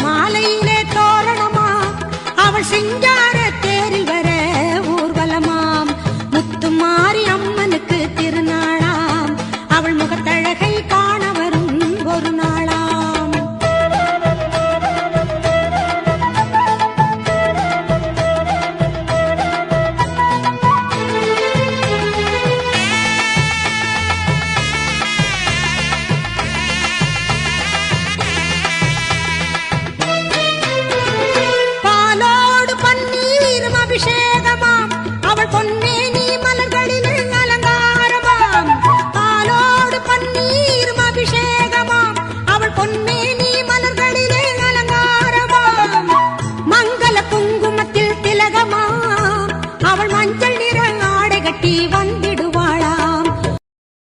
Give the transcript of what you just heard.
மாலையிலே